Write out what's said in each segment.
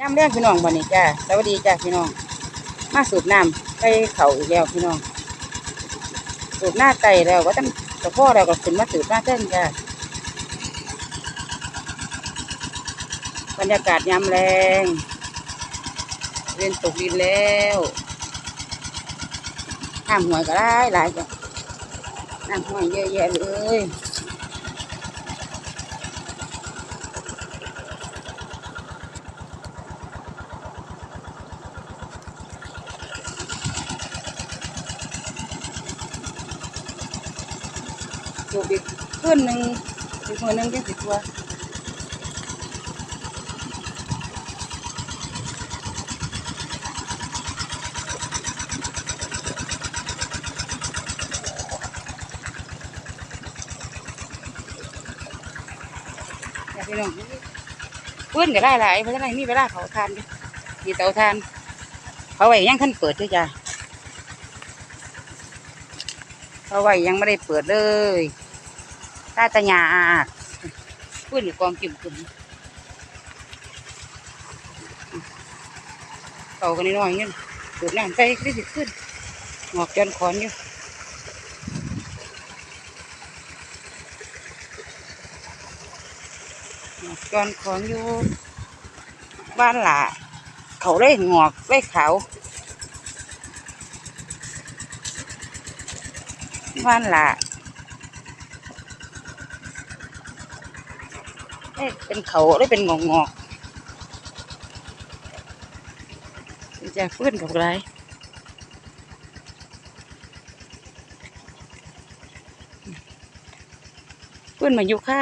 ย่ำแรกพี่น้องวันนี้จ้าสวัสดีจ้าพี่น้อง มาสูบน้ำไปเขาอีกแล้วพี่น้อง สูบหน้าไก่แล้วก็ต้งตะพ่อเราก็ขึ้นมาสูบหน้าเต้นจ้าบรรยากาศยามแรงเรียนตกดินแล้วน้ำหวยก็ได้หลายจ้ะน้ำหวยเยอะแยะเลย สูบอีกขึ้นหนึ่งอีกมือหนึ่งจังสิตัวอยากพี่น้องเพื่อนก็ได้หลายเพราะฉะนั้นมีเวลาเผาทานดิมีเตาทานเขาไว้ยังขั้นเปิดด้วยจ้ะเขาไว้ยังไม่ได้เปิดเลย ตาตะหยาอาดพูดหรือกองกิ่มกึ่มเก่ากันนิดหน่อยเงี้ยดูดน้ำไปได้สิขึ้นหงอกจนขอนอยู่หงอกจนขอนอยู่ บ้านหล่ะเขาได้หงอกได้เขาบ้านหล่ะ เอ้เป็นเขาได้เป็นงอกงอกจะเพื่อนกับไรเพื่อนมาอยู่ค่ะ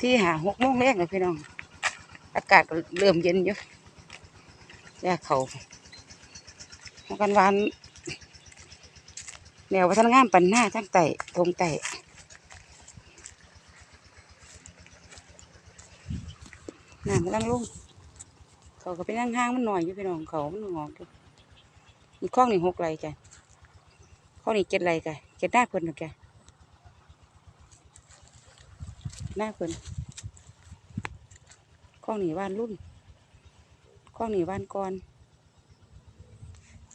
ที่หาหกโมงแรกเลยพี่น้อง อากาศเริ่มเย็นอยู่แยกเขากันวาน แนววัฒนงามปันหน้าทั้งไต่ทงไต่น้ำกำลังลงเขาก็ไปนั่งห้างมันหน่อยอยู่พี่น้องเขามันงอกอยู่มีข้องนี่หกไรจ้ะข้องนี่เจ็ดไรจ้ะเจ็ดหน้าเพิ่นนะแกหน้าเพิ่นข้องนี่บ้านรุ่นข้องนี่บ้านก่อน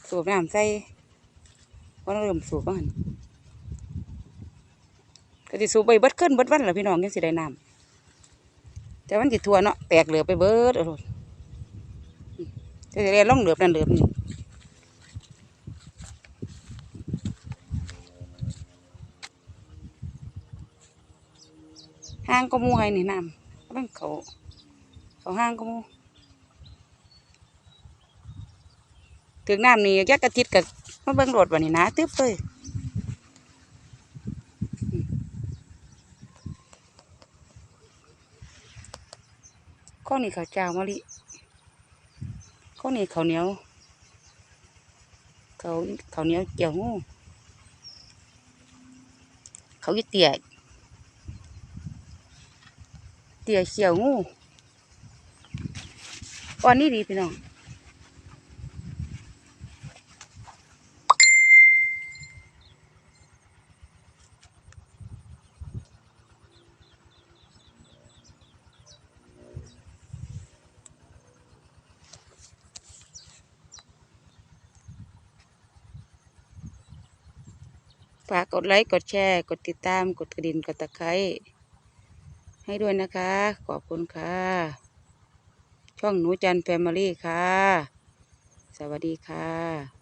สูบน้ำใส่ เพราะเริ่มสูบบ้างก็สิสูบไปเบิดขึ้นเบิดวันแหละพี่น้องยังสิได้น้ำแต่มันสิทั่วเนาะแตกเหลือไปเบิดเอาโลดจะได้ล่องเหลือบนั่นเหลือบนี่ห้างก็มูให้นี่น้ำก็ต้องเขาเขาห้างก็มูถึงน้ำนี่ยักกระติดกับ มาเบิ่งรถวันนี้นะตึ๊บเลยข้าวนียวข้าวเจ้ามะลิข้าวนียวข้าวเหนียวข้าวข้าวเหนียวเกี่ยวงูเขาอยู่เตี๋ยเตี๋ยเขียวงูอ่อนนี่ดีพี่น้อง ฝากกดไลค์ กดแชร์ กดติดตาม กดกระดิ่ง กดตะไคร้ให้ด้วยนะคะ ขอบคุณค่ะ ช่องหนูจันแฟมิลี่ค่ะ สวัสดีค่ะ